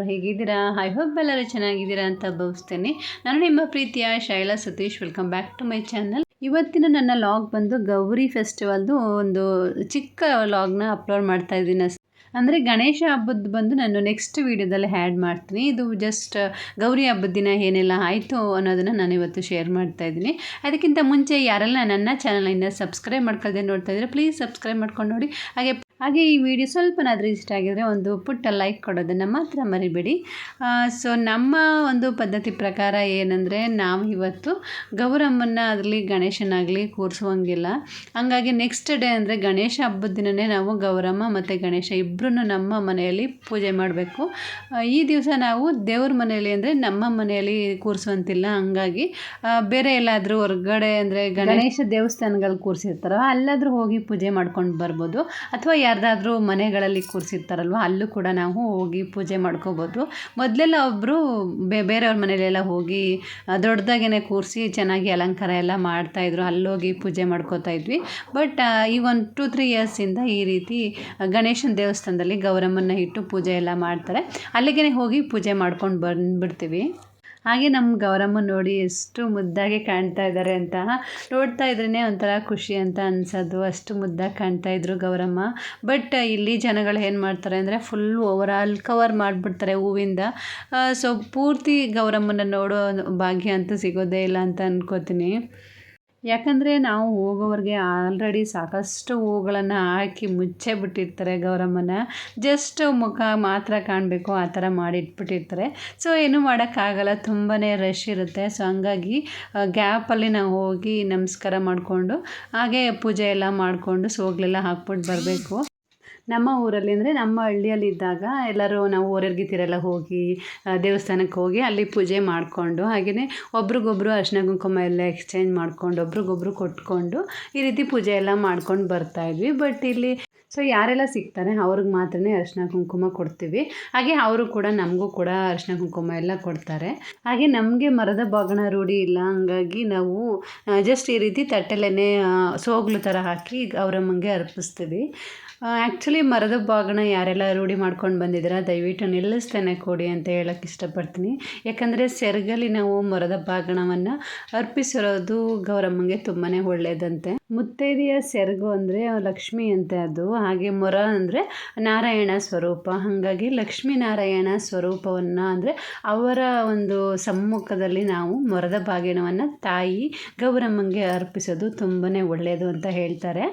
ಎಲ್ಲರೂ ಹೇಗಿದ್ದೀರಾ? I hope ಎಲ್ಲರೂ ಚೆನ್ನಾಗಿದ್ದೀರಾ ಅಂತ ಭಾವಿಸ್ತೇನೆ. ನಾನು ನಿಮ್ಮ ಪ್ರೀತಿಯ Shaila Satish. Welcome back to my channel ಇವತ್ತಿನ ನನ್ನ ಲಾಗ್ ಬಂದು ಗೌರಿ ಫೆಸ್ಟಿವಲ್ದು ಒಂದು ಚಿಕ್ಕ ಲಾಗ್ನ ಅಪ್ಲೋಡ್ ಮಾಡ್ತಾ ಇದ್ದೀನಿ. ಅಂದರೆ ಗಣೇಶ ಹಬ್ಬದ ಬಂದು ನಾನು ನೆಕ್ಸ್ಟ್ ವೀಡಿಯೋದಲ್ಲಿ ಹ್ಯಾಡ್ ಮಾಡ್ತೀನಿ. ಇದು ಜಸ್ಟ್ ಗೌರಿ ಹಬ್ಬದ ದಿನ ಏನೆಲ್ಲ ಆಯಿತು ಅನ್ನೋದನ್ನು ನಾನು ಇವತ್ತು ಶೇರ್ ಮಾಡ್ತಾ ಇದ್ದೀನಿ. ಅದಕ್ಕಿಂತ ಮುಂಚೆ ಯಾರೆಲ್ಲ ನನ್ನ ಚಾನಲಿಂದ ಸಬ್ಸ್ಕ್ರೈಬ್ ಮಾಡ್ಕೊಳ್ದೆ ನೋಡ್ತಾ ಇದ್ರೆ ಪ್ಲೀಸ್ ಸಬ್ಸ್ಕ್ರೈಬ್ ಮಾಡ್ಕೊಂಡು ನೋಡಿ. ಹಾಗೆ ಹಾಗೆ ಈ ವಿಡಿಯೋ ಸ್ವಲ್ಪನಾದರೂ ಇಷ್ಟ ಆಗಿದರೆ ಒಂದು ಪುಟ್ಟ ಲೈಕ್ ಕೊಡೋದನ್ನು ಮಾತ್ರ ಮರಿಬೇಡಿ. ಸೊ ನಮ್ಮ ಒಂದು ಪದ್ಧತಿ ಪ್ರಕಾರ ಏನಂದರೆ ನಾವು ಇವತ್ತು ಗೌರಮ್ಮನ ಅದರಲ್ಲಿ ಗಣೇಶನಾಗಲಿ ಕೂರಿಸುವಂಗಿಲ್ಲ. ಹಂಗಾಗಿ ನೆಕ್ಸ್ಟ್ ಡೇ ಅಂದರೆ ಗಣೇಶ ಹಬ್ಬದ ದಿನವೇ ನಾವು ಗೌರಮ್ಮ ಮತ್ತು ಗಣೇಶ ಇಬ್ಬರೂ ನಮ್ಮ ಮನೆಯಲ್ಲಿ ಪೂಜೆ ಮಾಡಬೇಕು. ಈ ದಿವಸ ನಾವು ದೇವ್ರ ಮನೆಯಲ್ಲಿ ಅಂದರೆ ನಮ್ಮ ಮನೆಯಲ್ಲಿ ಕೂರಿಸುವಂತಿಲ್ಲ. ಹಂಗಾಗಿ ಬೇರೆ ಎಲ್ಲಾದರೂ ಹೊರಗಡೆ ಅಂದರೆ ಗಣೇಶ ದೇವಸ್ಥಾನಗಳು ಕೂರಿಸಿರ್ತಾರೋ, ಅಲ್ಲಾದರೂ ಹೋಗಿ ಪೂಜೆ ಮಾಡ್ಕೊಂಡು ಬರ್ಬೋದು. ಅಥವಾ ಯಾರ್ದಾದ್ರೂ ಮನೆಗಳಲ್ಲಿ ಕೂರಿಸಿರ್ತಾರಲ್ವ, ಅಲ್ಲೂ ಕೂಡ ನಾವು ಹೋಗಿ ಪೂಜೆ ಮಾಡ್ಕೋಬೋದು. ಮೊದಲೆಲ್ಲ ಒಬ್ಬರು ಬೇರೆಯವ್ರ ಮನೆಯಲ್ಲೆಲ್ಲ ಹೋಗಿ ದೊಡ್ಡದಾಗೇ ಕೂರಿಸಿ ಚೆನ್ನಾಗಿ ಅಲಂಕಾರ ಎಲ್ಲ ಮಾಡ್ತಾಯಿದ್ರು ಅಲ್ಲೋಗಿ ಪೂಜೆ ಮಾಡ್ಕೋತಾ ಇದ್ವಿ. ಬಟ್ ಈ ಒಂದು ಟು, ತ್ರೀ ಇಯರ್ಸಿಂದ ಈ ರೀತಿ ಗಣೇಶನ ದೇವಸ್ಥಾನದಲ್ಲಿ ಗೌರಮ್ಮನ ಇಟ್ಟು ಪೂಜೆ ಎಲ್ಲ ಮಾಡ್ತಾರೆ. ಅಲ್ಲಿಗೆ ಹೋಗಿ ಪೂಜೆ ಮಾಡ್ಕೊಂಡು ಬಂದುಬಿಡ್ತೀವಿ. ಹಾಗೆ ನಮ್ಮ ಗೌರಮ್ಮ ನೋಡಿ ಎಷ್ಟು ಮುದ್ದಾಗಿ ಕಾಣ್ತಾ ಇದ್ದಾರೆ ಅಂತ. ನೋಡ್ತಾ ಇದ್ರೇ ಒಂಥರ ಖುಷಿ ಅಂತ ಅನ್ಸೋದು. ಅಷ್ಟು ಮುದ್ದಾಗಿ ಕಾಣ್ತಾ ಇದ್ರು ಗೌರಮ್ಮ. ಬಟ್ ಇಲ್ಲಿ ಜನಗಳು ಏನು ಮಾಡ್ತಾರೆ ಅಂದರೆ ಫುಲ್ ಓವರ್ ಆಲ್ ಕವರ್ ಮಾಡಿಬಿಡ್ತಾರೆ ಹೂವಿಂದ. ಸೊ ಪೂರ್ತಿ ಗೌರಮ್ಮನ ನೋಡೋ ಭಾಗ್ಯ ಅಂತೂ ಸಿಗೋದೇ ಇಲ್ಲ ಅಂತ ಅನ್ಕೋತೀನಿ. ಯಾಕಂದರೆ ನಾವು ಹೋಗೋವ್ರಿಗೆ ಆಲ್ರೆಡಿ ಸಾಕಷ್ಟು ಹೂಗಳನ್ನು ಹಾಕಿ ಮುಚ್ಚೇ ಬಿಟ್ಟಿರ್ತಾರೆ ಗೌರಮ್ಮನ. ಜಸ್ಟ್ ಮುಖ ಮಾತ್ರ ಕಾಣಬೇಕು, ಆ ಥರ ಮಾಡಿಟ್ಬಿಟ್ಟಿರ್ತಾರೆ. ಸೊ ಏನೂ ಮಾಡೋಕ್ಕಾಗಲ್ಲ ತುಂಬಾ ರಶ್ ಇರುತ್ತೆ. ಸೊ ಹಂಗಾಗಿ ಗ್ಯಾಪಲ್ಲಿ ನಾವು ಹೋಗಿ ನಮಸ್ಕಾರ ಮಾಡಿಕೊಂಡು, ಹಾಗೆ ಪೂಜೆ ಎಲ್ಲ ಮಾಡಿಕೊಂಡು ಸೋಗಲೆಲ್ಲ ಹಾಕ್ಬಿಟ್ಟು ಬರಬೇಕು. ನಮ್ಮ ಊರಲ್ಲಿ ಅಂದರೆ ನಮ್ಮ ಹಳ್ಳಿಯಲ್ಲಿ ಇದ್ದಾಗ ಎಲ್ಲರೂ ನಾವು ಊರರ್ಗಿತಿರೆಲ್ಲ ಹೋಗಿ ದೇವಸ್ಥಾನಕ್ಕೆ ಹೋಗಿ ಅಲ್ಲಿ ಪೂಜೆ ಮಾಡಿಕೊಂಡು ಹಾಗೆಯೇ ಒಬ್ರಿಗೊಬ್ರು ಅರ್ಶಿನ ಕುಂಕುಮ ಎಲ್ಲ ಎಕ್ಸ್ಚೇಂಜ್ ಮಾಡಿಕೊಂಡು, ಒಬ್ರಿಗೊಬ್ರು ಕೊಟ್ಕೊಂಡು ಈ ರೀತಿ ಪೂಜೆ ಎಲ್ಲ ಮಾಡ್ಕೊಂಡು ಬರ್ತಾ ಇದ್ವಿ. ಬಟ್ ಇಲ್ಲಿ ಸೊ ಯಾರೆಲ್ಲ ಸಿಗ್ತಾರೆ ಅವ್ರಿಗೆ ಮಾತ್ರನೇ ಅರಿಶಿನ ಕುಂಕುಮ ಕೊಡ್ತೀವಿ. ಹಾಗೆ ಅವರು ಕೂಡ ನಮಗೂ ಕೂಡ ಅರಿಶಿನ ಕುಂಕುಮ ಎಲ್ಲ ಕೊಡ್ತಾರೆ. ಹಾಗೆ ನಮಗೆ ಮರದ ಬಾಗಣ ರೂಢಿ ಇಲ್ಲ. ಹಂಗಾಗಿ ನಾವು ಜಸ್ಟ್ ಈ ರೀತಿ ತಟ್ಟೆಲೇ ಸೋಗ್ಲು ಥರ ಹಾಕಿ ಅವರಮ್ಮಂಗೆ ಅರ್ಪಿಸ್ತೀವಿ. ಆ್ಯಕ್ಚುಲಿ ಮರದ ಬಾಗಣ ಯಾರೆಲ್ಲ ರೂಢಿ ಮಾಡ್ಕೊಂಡು ಬಂದಿದ್ದೀರಾ, ದಯವಿಟ್ಟು ನಿಲ್ಲಿಸ್ತೇನೆ ಕೊಡಿ ಅಂತ ಹೇಳೋಕ್ಕೆ ಇಷ್ಟಪಡ್ತೀನಿ. ಯಾಕಂದರೆ ಸೆರಗಲ್ಲಿ ನಾವು ಮರದ ಬಾಗಣವನ್ನು ಅರ್ಪಿಸಿರೋದು ಗೌರಮ್ಮಂಗೆ ತುಂಬಾ ಒಳ್ಳೆಯದಂತೆ ಮುತ್ತೈದೆಯ ಸೆರಗು ಅಂದರೆ ಲಕ್ಷ್ಮಿ ಅಂತೆ ಅದು. ಹಾಗೆ ಮೊರ ಅಂದರೆ ನಾರಾಯಣ ಸ್ವರೂಪ. ಹಾಗಾಗಿ ಲಕ್ಷ್ಮೀನಾರಾಯಣ ಸ್ವರೂಪವನ್ನು ಅಂದರೆ ಅವರ ಒಂದು ಸಮ್ಮುಖದಲ್ಲಿ ನಾವು ಮೊರದ ಬಾಗಿಣವನ್ನು ತಾಯಿ ಗೌರಮ್ಮಂಗೆ ಅರ್ಪಿಸೋದು ತುಂಬಾ ಒಳ್ಳೆಯದು ಅಂತ ಹೇಳ್ತಾರೆ.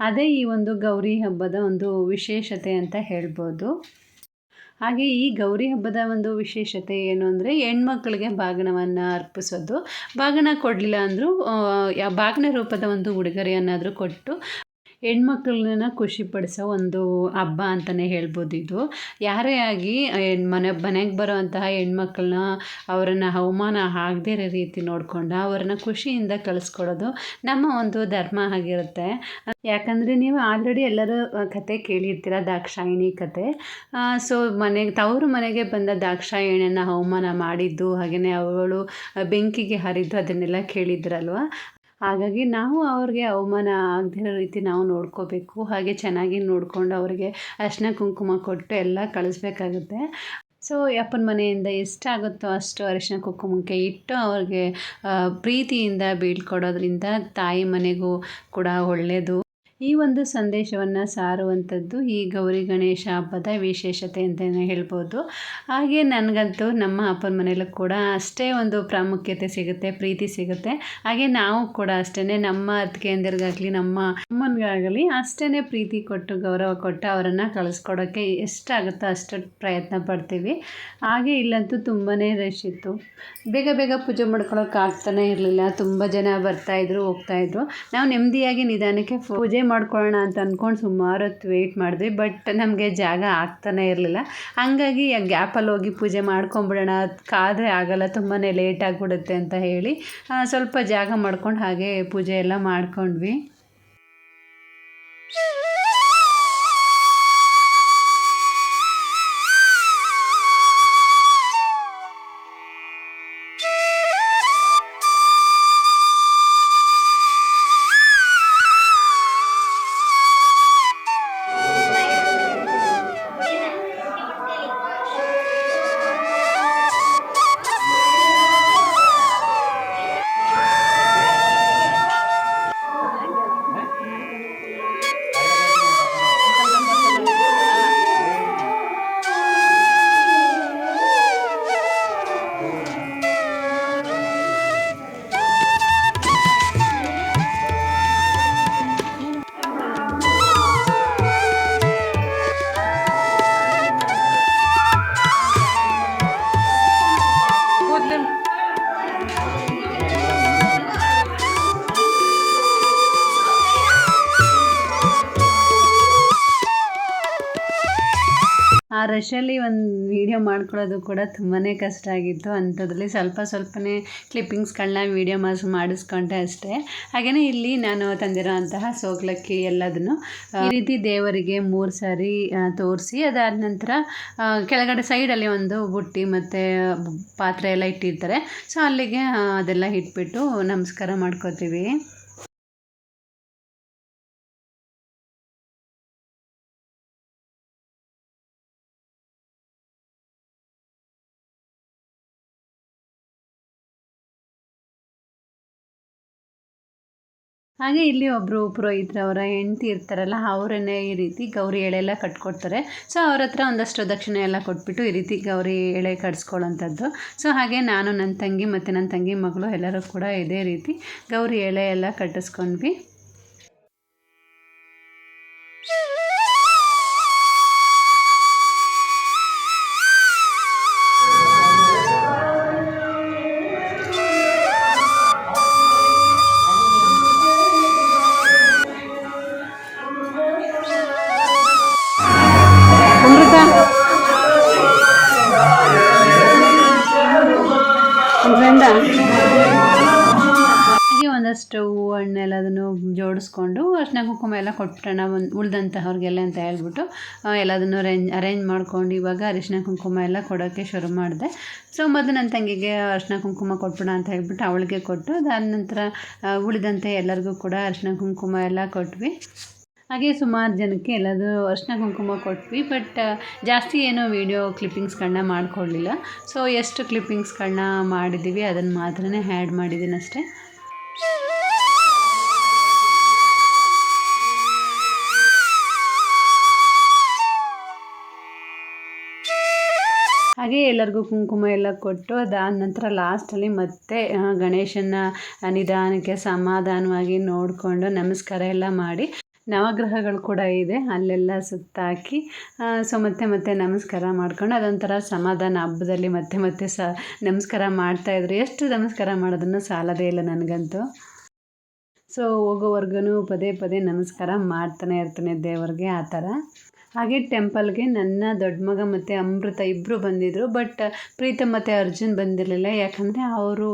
ಅದೇ ಈ ಒಂದು ಗೌರಿ ಹಬ್ಬದ ಒಂದು ವಿಶೇಷತೆ ಅಂತ ಹೇಳ್ಬೋದು. ಹಾಗೆ ಈ ಗೌರಿ ಹಬ್ಬದ ಒಂದು ವಿಶೇಷತೆ ಏನು ಅಂದರೆ ಹೆಣ್ಮಕ್ಳಿಗೆ ಬಾಗಿಣವನ್ನು ಅರ್ಪಿಸೋದು. ಬಾಗಿಣ ಕೊಡಲಿಲ್ಲ ಅಂದರೂ ಬಾಗಿನ ರೂಪದ ಒಂದು ಉಡುಗೊರೆಯನ್ನಾದರೂ ಕೊಟ್ಟು ಹೆಣ್ಮಕ್ಳನ್ನ ಖುಷಿಪಡಿಸೋ ಒಂದು ಹಬ್ಬ ಅಂತಲೇ ಹೇಳ್ಬೋದು ಇದು. ಯಾರೇ ಆಗಿ ಮನೆ, ಮನೆಗೆ ಬರೋವಂತಹ ಹೆಣ್ಮಕ್ಳನ್ನ ಅವರನ್ನು ಅವಮಾನ ಆಗದೇ ಇರೋ ರೀತಿ ನೋಡಿಕೊಂಡು ಅವ್ರನ್ನ ಖುಷಿಯಿಂದ ಕಳಿಸ್ಕೊಡೋದು ನಮ್ಮ ಒಂದು ಧರ್ಮ ಆಗಿರುತ್ತೆ. ಯಾಕಂದರೆ ನೀವು ಆಲ್ರೆಡಿ ಎಲ್ಲರೂ ಕತೆ ಕೇಳಿರ್ತೀರ, ದಾಕ್ಷಾಯಿಣಿ ಕತೆ. ಸೊ ಮನೆಗೆ ತವರು ಮನೆಗೆ ಬಂದ ದಾಕ್ಷಾಯಿಣಿಯನ್ನು ಅವಮಾನ ಮಾಡಿದ್ದು ಹಾಗೆಯೇ ಅವಳು ಬೆಂಕಿಗೆ ಹರಿದು ಅದನ್ನೆಲ್ಲ ಕೇಳಿದ್ರಲ್ವ? ಹಾಗಾಗಿ ನಾವು ಅವ್ರಿಗೆ ಅವಮಾನ ಆಗದಿರೋ ರೀತಿ ನಾವು ನೋಡ್ಕೋಬೇಕು. ಹಾಗೆ ಚೆನ್ನಾಗಿ ನೋಡಿಕೊಂಡು ಅವ್ರಿಗೆ ಅರಿಶಿನ ಕುಂಕುಮ ಕೊಟ್ಟು ಎಲ್ಲ ಕಳಿಸ್ಬೇಕಾಗುತ್ತೆ. ಸೊ ಅಪ್ಪನ ಮನೆಯಿಂದ ಎಷ್ಟಾಗುತ್ತೋ ಅಷ್ಟು ಅರಿಶಿನ ಕುಂಕುಮಕ್ಕೆ ಇಟ್ಟು ಅವ್ರಿಗೆ ಪ್ರೀತಿಯಿಂದ ಬೀಳ್ಕೊಡೋದ್ರಿಂದ ತಾಯಿ ಮನೆಗೂ ಕೂಡ ಒಳ್ಳೆಯದು ಈ ಒಂದು ಸಂದೇಶವನ್ನು ಸಾರುವಂಥದ್ದು ಈ ಗೌರಿ ಗಣೇಶ ಹಬ್ಬದ ವಿಶೇಷತೆ ಅಂತಲೇ ಹೇಳ್ಬೋದು. ಹಾಗೆ ನನಗಂತೂ ನಮ್ಮ ಅಪ್ಪನ ಮನೆಯಲ್ಲೂ ಕೂಡ ಅಷ್ಟೇ ಒಂದು ಪ್ರಾಮುಖ್ಯತೆ ಸಿಗುತ್ತೆ, ಪ್ರೀತಿ ಸಿಗುತ್ತೆ. ಹಾಗೆ ನಾವು ಕೂಡ ಅಷ್ಟೇ ನಮ್ಮ ಅತ್ತಿಗೆಯಂದಿರಿಗಾಗಲಿ, ನಮ್ಮ ಅಮ್ಮನಿಗಾಗಲಿ ಅಷ್ಟೇ ಪ್ರೀತಿ ಕೊಟ್ಟು, ಗೌರವ ಕೊಟ್ಟು ಅವರನ್ನು ಕಳಿಸ್ಕೊಡೋಕ್ಕೆ ಎಷ್ಟಾಗುತ್ತೋ ಅಷ್ಟು ಪ್ರಯತ್ನ ಪಡ್ತೀವಿ. ಹಾಗೆ ಇಲ್ಲಂತೂ ತುಂಬಾ ರಶ್ ಇತ್ತು. ಬೇಗ ಬೇಗ ಪೂಜೆ ಮಾಡ್ಕೊಳ್ಳೋಕೆ ಆಗ್ತಾನೆ ಇರಲಿಲ್ಲ. ತುಂಬ ಜನ ಬರ್ತಾಯಿದ್ರು ಹೋಗ್ತಾಯಿದ್ರು ನಾವು ನೆಮ್ಮದಿಯಾಗಿ ನಿಧಾನಕ್ಕೆ ಪೂಜೆ ಮಾಡ್ಕೊಳ್ಳೋಣ ಅಂತ ಅಂದ್ಕೊಂಡು ಸುಮಾರು ಹೊತ್ತು ವೆಯ್ಟ್ ಮಾಡಿದ್ವಿ ಬಟ್ ನಮಗೆ ಜಾಗ ಆಗ್ತಾನೆ ಇರಲಿಲ್ಲ. ಹಂಗಾಗಿ ಗ್ಯಾಪಲ್ಲಿ ಹೋಗಿ ಪೂಜೆ ಮಾಡ್ಕೊಂಬಿಡೋಣ, ಕಾದರೆ ಆಗಲ್ಲ ತುಂಬಾ ಲೇಟ್ ಆಗಿಬಿಡುತ್ತೆ ಅಂತ ಹೇಳಿ ಸ್ವಲ್ಪ ಜಾಗ ಮಾಡ್ಕೊಂಡು ಹಾಗೆ ಪೂಜೆ ಎಲ್ಲ ಮಾಡ್ಕೊಂಡ್ವಿ. ಆ ರಶಲ್ಲಿ ಒಂದು ವೀಡಿಯೋ ಮಾಡ್ಕೊಳ್ಳೋದು ಕೂಡ ತುಂಬಾ ಕಷ್ಟ ಆಗಿತ್ತು. ಅಂಥದ್ರಲ್ಲಿ ಸ್ವಲ್ಪ ಸ್ವಲ್ಪನೇ ಕ್ಲಿಪ್ಪಿಂಗ್ಸ್ಗಳನ್ನ ವೀಡಿಯೋ ಮಾಸ್ ಮಾಡಿಸ್ಕೊಂಡೆ ಅಷ್ಟೇ. ಹಾಗೆಯೇ ಇಲ್ಲಿ ನಾನು ತಂದಿರೋ ಅಂತಹ ಸೋಗ್ಲಕ್ಕಿ ಎಲ್ಲದನ್ನು ಈ ರೀತಿ ದೇವರಿಗೆ ಮೂರು ಸಾರಿ ತೋರಿಸಿ, ಅದಾದ ನಂತರ ಕೆಳಗಡೆ ಸೈಡಲ್ಲಿ ಒಂದು ಬುಟ್ಟಿ ಮತ್ತು ಪಾತ್ರೆ ಎಲ್ಲ ಇಟ್ಟಿರ್ತಾರೆ. ಸೊ ಅಲ್ಲಿಗೆ ಅದೆಲ್ಲ ಇಟ್ಬಿಟ್ಟು ನಮಸ್ಕಾರ ಮಾಡ್ಕೋತೀವಿ. ಹಾಗೆ ಇಲ್ಲಿ ಒಬ್ಬರು ಪುರೋಹಿತರವರ ಹೆಂಡತಿ ಇರ್ತಾರಲ್ಲ, ಅವರನ್ನೇ ಈ ರೀತಿ ಗೌರಿ ಎಳೆ ಎಲ್ಲ ಕಟ್ಕೊಡ್ತಾರೆ. ಸೊ ಅವ್ರ ಹತ್ರ ಒಂದಷ್ಟು ದಕ್ಷಿಣೆ ಎಲ್ಲ ಕೊಟ್ಬಿಟ್ಟು ಈ ರೀತಿ ಗೌರಿ ಎಳೆ ಕಟ್ಸ್ಕೊಳ್ಳೋಂಥದ್ದು ಸೊ ಹಾಗೆ ನಾನು, ನನ್ನ ತಂಗಿ ಮತ್ತು ನನ್ನ ತಂಗಿ ಮಗಳು ಎಲ್ಲರೂ ಕೂಡ ಇದೇ ರೀತಿ ಗೌರಿ ಎಳೆ ಎಲ್ಲ ಕಟ್ಟಿಸ್ಕೊಂಡ್ವಿ. ಜೋಡಿಸ್ಕೊಂಡು ಅರ್ಶಿನ ಕುಂಕುಮ ಎಲ್ಲ ಕೊಟ್ಬಿಟ್ಟೋಣ ಒಂದು ಉಳ್ದಂತಹವ್ರಿಗೆಲ್ಲ ಅಂತ ಹೇಳ್ಬಿಟ್ಟು ಎಲ್ಲದನ್ನು ಅರೇಂಜ್ ಅರೇಂಜ್ ಮಾಡ್ಕೊಂಡು ಇವಾಗ ಅರಿಶಿನ ಕುಂಕುಮ ಎಲ್ಲ ಕೊಡೋಕ್ಕೆ ಶುರು ಮಾಡಿದೆ. ಸೊ ಮೊದಲು ನನ್ನ ತಂಗಿಗೆ ಅರ್ಶಿನ ಕುಂಕುಮ ಕೊಟ್ಬಿಡ ಅಂತ ಹೇಳ್ಬಿಟ್ಟು ಅವಳಿಗೆ ಕೊಟ್ಟು, ಅದಾದ ನಂತರ ಉಳಿದಂತೆ ಎಲ್ಲರಿಗೂ ಕೂಡ ಅರ್ಶಿನ ಕುಂಕುಮ ಎಲ್ಲ ಕೊಟ್ವಿ. ಹಾಗೆ ಸುಮಾರು ಜನಕ್ಕೆ ಎಲ್ಲಾದರೂ ಅರ್ಶಿನ ಕುಂಕುಮ ಕೊಟ್ವಿ, ಬಟ್ ಜಾಸ್ತಿ ಏನೋ ವೀಡಿಯೋ ಕ್ಲಿಪ್ಪಿಂಗ್ಸ್ಗಳನ್ನ ಮಾಡ್ಕೊಳ್ಳಿಲ್ಲ ಸೊ ಎಷ್ಟು ಕ್ಲಿಪ್ಪಿಂಗ್ಸ್ಗಳನ್ನ ಮಾಡಿದ್ದೀವಿ ಅದನ್ನು ಮಾತ್ರನೇ ಆ್ಯಡ್ ಮಾಡಿದ್ದೀನಿ ಅಷ್ಟೇ ಹಾಗೆ ಎಲ್ಲರಿಗೂ ಕುಂಕುಮ ಎಲ್ಲ ಕೊಟ್ಟು ಅದಾದ ನಂತರ ಲಾಸ್ಟಲ್ಲಿ ಮತ್ತೆ ಗಣೇಶನ ನಿಧಾನಕ್ಕೆ ಸಮಾಧಾನವಾಗಿ ನೋಡಿಕೊಂಡು ನಮಸ್ಕಾರ ಎಲ್ಲ ಮಾಡಿ ನವಗ್ರಹಗಳು ಕೂಡ ಇದೆ, ಅಲ್ಲೆಲ್ಲ ಸುತ್ತಾಕಿ ಸೊ ಮತ್ತೆ ಮತ್ತೆ ನಮಸ್ಕಾರ ಮಾಡ್ಕೊಂಡು ಅದೊಂಥರ ಸಮಾಧಾನ ಹಬ್ಬದಲ್ಲಿ ಮತ್ತೆ ಮತ್ತೆ ಸ, ನಮಸ್ಕಾರ ಮಾಡ್ತಾಯಿದ್ರು ಎಷ್ಟು ನಮಸ್ಕಾರ ಮಾಡೋದನ್ನು ಸಾಲದೇ ಇಲ್ಲ ನನಗಂತೂ. ಸೊ ಹೋಗೋವರ್ಗೂ ಪದೇ ಪದೇ ನಮಸ್ಕಾರ ಮಾಡ್ತಾನೆ ಇರ್ತಾನೆ ದೇವರಿಗೆ, ಆ ಥರ. ಹಾಗೆ ಟೆಂಪಲ್ಗೆ ನನ್ನ ದೊಡ್ಡ ಮಗ ಮತ್ತು ಅಮೃತ ಇಬ್ಬರು ಬಂದಿದ್ದರು ಬಟ್ ಪ್ರೀತಮ್ ಮತ್ತು ಅರ್ಜುನ್ ಬಂದಿರಲಿಲ್ಲ. ಯಾಕಂದರೆ ಅವರು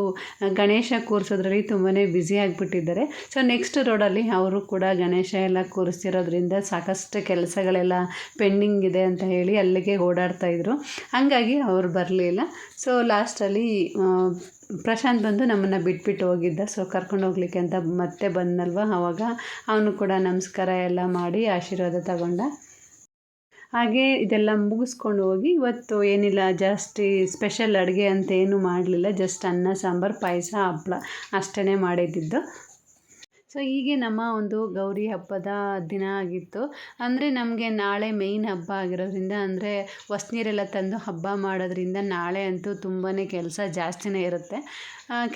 ಗಣೇಶ ಕೂರಿಸೋದ್ರಲ್ಲಿ ತುಂಬಾ ಬ್ಯುಸಿ ಆಗಿಬಿಟ್ಟಿದ್ದಾರೆ. ಸೊ ನೆಕ್ಸ್ಟ್ ರೋಡಲ್ಲಿ ಅವರು ಕೂಡ ಗಣೇಶ ಎಲ್ಲ ಕೂರಿಸ್ತಿರೋದ್ರಿಂದ ಸಾಕಷ್ಟು ಕೆಲಸಗಳೆಲ್ಲ ಪೆಂಡಿಂಗ್ ಇದೆ ಅಂತ ಹೇಳಿ ಅಲ್ಲಿಗೆ ಓಡಾಡ್ತಾಯಿದ್ರು ಹಾಗಾಗಿ ಅವರು ಬರಲಿಲ್ಲ. ಸೊ ಲಾಸ್ಟಲ್ಲಿ ಪ್ರಶಾಂತ್ ಬಂದು ನಮ್ಮನ್ನು ಬಿಟ್ಬಿಟ್ಟು ಹೋಗಿದ್ದ. ಸೊ ಕರ್ಕೊಂಡು ಹೋಗ್ಲಿಕ್ಕೆ ಅಂತ ಮತ್ತೆ ಬಂದಲ್ವ? ಆವಾಗ ಅವನು ಕೂಡ ನಮಸ್ಕಾರ ಎಲ್ಲ ಮಾಡಿ ಆಶೀರ್ವಾದ ತಗೊಂಡ. ಹಾಗೆ ಇದೆಲ್ಲ ಮುಗಿಸ್ಕೊಂಡು ಹೋಗಿ ಇವತ್ತು ಏನಿಲ್ಲ, ಜಾಸ್ತಿ ಸ್ಪೆಷಲ್ ಅಡುಗೆ ಅಂತ ಏನೂ ಮಾಡಲಿಲ್ಲ ಜಸ್ಟ್ ಅನ್ನ, ಸಾಂಬಾರು, ಪಾಯಸ, ಹಪ್ಳ ಅಷ್ಟೇ ಮಾಡಿದ್ದಿದ್ದು ಸೊ ಹೀಗೆ ನಮ್ಮ ಒಂದು ಗೌರಿ ಹಬ್ಬದ ದಿನ ಆಗಿತ್ತು. ಅಂದರೆ ನಮಗೆ ನಾಳೆ ಮೇಯ್ನ್ ಹಬ್ಬ ಆಗಿರೋದ್ರಿಂದ, ಅಂದರೆ ಹೊಸ್ನೀರೆಲ್ಲ ತಂದು ಹಬ್ಬ ಮಾಡೋದ್ರಿಂದ ನಾಳೆ ಅಂತೂ ತುಂಬಾ ಕೆಲಸ ಜಾಸ್ತಿನೇ ಇರುತ್ತೆ.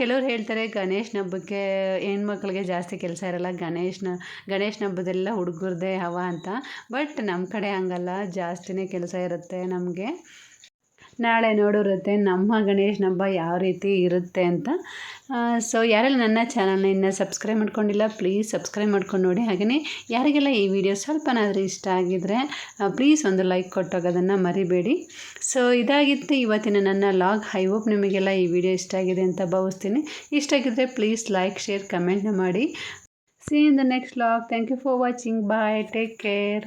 ಕೆಲವ್ರು ಹೇಳ್ತಾರೆ ಗಣೇಶನ ಹಬ್ಬಕ್ಕೆ ಹೆಣ್ಮಕ್ಳಿಗೆ ಜಾಸ್ತಿ ಕೆಲಸ ಇರಲ್ಲ, ಗಣೇಶನ ಗಣೇಶನ ಹಬ್ಬದೆಲ್ಲ ಹುಡುಗರದೇ ಹವ ಅಂತ. ಬಟ್ ನಮ್ಮ ಕಡೆ ಹಂಗಲ್ಲ, ಜಾಸ್ತಿನೇ ಕೆಲಸ ಇರುತ್ತೆ ನಮಗೆ. ನಾಳೆ ನೋಡಿರುತ್ತೆ ನಮ್ಮ ಗಣೇಶನ ಹಬ್ಬ ಯಾವ ರೀತಿ ಇರುತ್ತೆ ಅಂತ. ಸೊ ಯಾರೆಲ್ಲ ನನ್ನ ಚಾನಲ್ನ ಇನ್ನೂ ಸಬ್ಸ್ಕ್ರೈಬ್ ಮಾಡ್ಕೊಂಡಿಲ್ಲ ಪ್ಲೀಸ್ ಸಬ್ಸ್ಕ್ರೈಬ್ ಮಾಡ್ಕೊಂಡು ನೋಡಿ. ಹಾಗೆಯೇ ಯಾರಿಗೆಲ್ಲ ಈ ವಿಡಿಯೋ ಸ್ವಲ್ಪನಾದರೂ ಇಷ್ಟ ಆಗಿದ್ದರೆ ಪ್ಲೀಸ್ ಒಂದು ಲೈಕ್ ಕೊಟ್ಟೋಗೋದನ್ನು ಮರಿಬೇಡಿ. ಸೊ ಇದಾಗಿತ್ತು ಇವತ್ತಿನ ನನ್ನ ಲಾಗ್ ಐ ಹೋಪ್ ನಿಮಗೆಲ್ಲ ಈ ವಿಡಿಯೋ ಇಷ್ಟ ಆಗಿದೆ ಅಂತ ಭಾವಿಸ್ತೀನಿ. ಇಷ್ಟ ಆಗಿದ್ದರೆ ಪ್ಲೀಸ್ ಲೈಕ್ ಶೇರ್ ಕಮೆಂಟ್ನ ಮಾಡಿ. See in the next log thank you for watching bye take care